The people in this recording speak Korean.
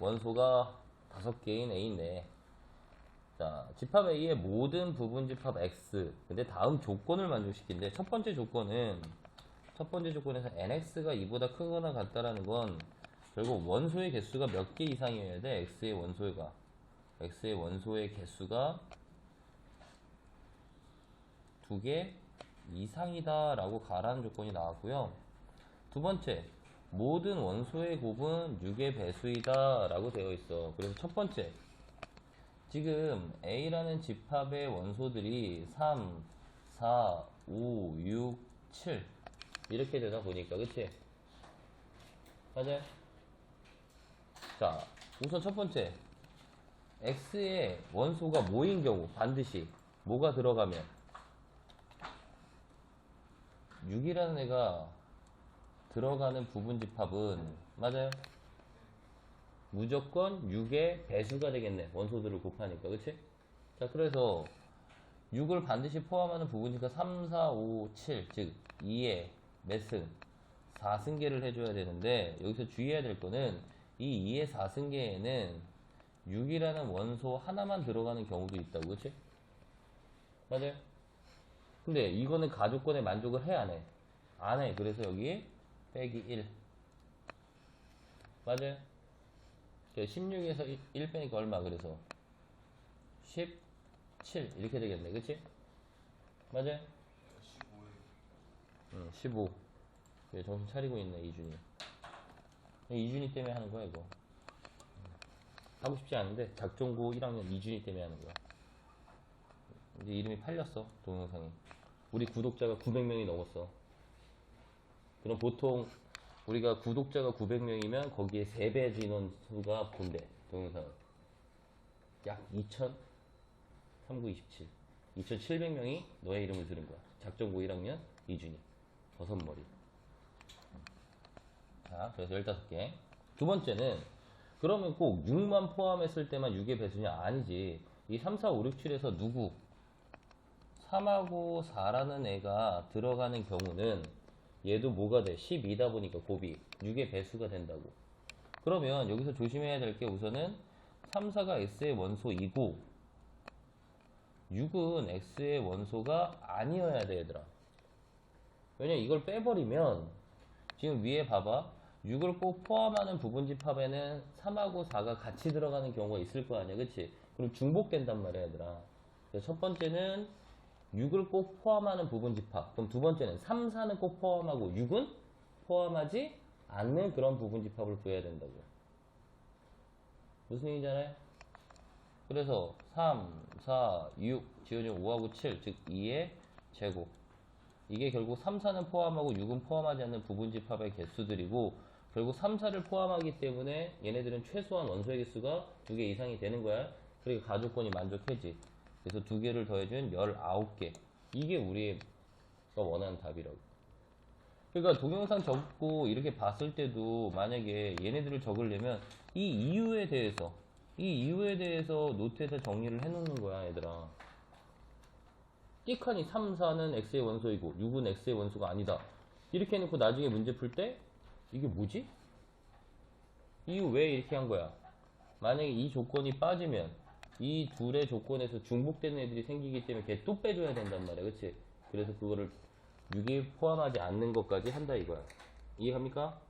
원소가 다섯 개인 A인데 자 집합 A의 모든 부분 집합 X. 근데 다음 조건을 만족시킨데 첫 번째 조건은 첫 번째 조건에서 NX가 2보다 크거나 같다라는 건 결국 원소의 개수가 몇 개 이상이어야 돼? X의 원소가. X의 원소의 개수가 두 개 이상이다 라고 가라는 조건이 나왔고요. 두 번째, 모든 원소의 곱은 6의 배수이다 라고 되어 있어. 그래서 첫 번째, 지금 A라는 집합의 원소들이 3, 4, 5, 6, 7 이렇게 되다 보니까 그치? 맞아요? 자, 우선 첫 번째, X의 원소가 모인 경우 반드시 뭐가 들어가면 6이라는 애가 들어가는 부분 집합은 맞아요? 무조건 6의 배수가 되겠네. 원소들을 곱하니까. 그치? 자, 그래서 6을 반드시 포함하는 부분이니까 3, 4, 5, 7. 즉, 2의 몇 승? 4승계를 해줘야 되는데, 여기서 주의해야 될 거는 이 2의 4승계에는 6이라는 원소 하나만 들어가는 경우도 있다고. 그치? 맞아요? 근데 이거는 가족권에 만족을 해, 안 해? 안 해. 그래서 여기 빼기 1. 맞아요? 16에서 1, 빼니까 얼마? 그래서 17. 이렇게 되겠네. 그치? 맞아요? 15에 응, 15. 그래, 정신 차리고 있네, 이준이. 이준이 때문에 하는 거야, 이거. 하고 싶지 않은데, 작종고 1학년 이준이 때문에 하는 거야. 이제 이름이 팔렸어, 동영상이. 우리 구독자가 900명이 넘었어. 그럼 보통 우리가 구독자가 900명이면 거기에 3배 인원 수가 본대, 동영상. 약 2,000? 3927. 2,700명이 너의 이름을 들은 거야. 작정고 1학년 이준이. 버섯머리. 자, 그래서 15개. 두 번째는, 그러면 꼭 6만 포함했을 때만 6의 배수냐? 아니지. 이 3, 4, 5, 6, 7에서 누구? 3하고 4라는 애가 들어가는 경우는 얘도 뭐가 돼? 12다 보니까 곱이 6의 배수가 된다고. 그러면 여기서 조심해야 될 게 우선은 3, 4가 X의 원소이고 6은 X의 원소가 아니어야 돼, 얘들아. 왜냐, 이걸 빼버리면 지금 위에 봐봐. 6을 꼭 포함하는 부분 집합에는 3하고 4가 같이 들어가는 경우가 있을 거 아니야, 그치? 그럼 중복된단 말이야, 얘들아. 첫 번째는 6을 꼭 포함하는 부분 집합. 그럼 두 번째는 3, 4는 꼭 포함하고 6은 포함하지 않는 그런 부분 집합을 구해야 된다고. 무슨 얘기잖아요? 그래서 3, 4, 6, 지어진 5하고 7, 즉 2의 제곱. 이게 결국 3, 4는 포함하고 6은 포함하지 않는 부분 집합의 개수들이고 결국 3, 4를 포함하기 때문에 얘네들은 최소한 원소의 개수가 2개 이상이 되는 거야. 그러니까 가족권이 만족해지. 그래서 두 개를 더해준 19개. 이게 우리가 원하는 답이라고. 그러니까 동영상 적고 이렇게 봤을 때도 만약에 얘네들을 적으려면 이 이유에 대해서 이 이유에 대해서 노트에다 정리를 해놓는 거야 얘들아 띡하니 3, 4는 x의 원소이고 6은 x의 원소가 아니다 이렇게 해놓고 나중에 문제 풀 때 이게 뭐지? 이유 왜 이렇게 한 거야? 만약에 이 조건이 빠지면 이 둘의 조건에서 중복되는 애들이 생기기 때문에 걔 또 빼줘야 된단 말이야 그치? 그래서 그거를 6이 포함하지 않는 것까지 한다 이거야 이해갑니까?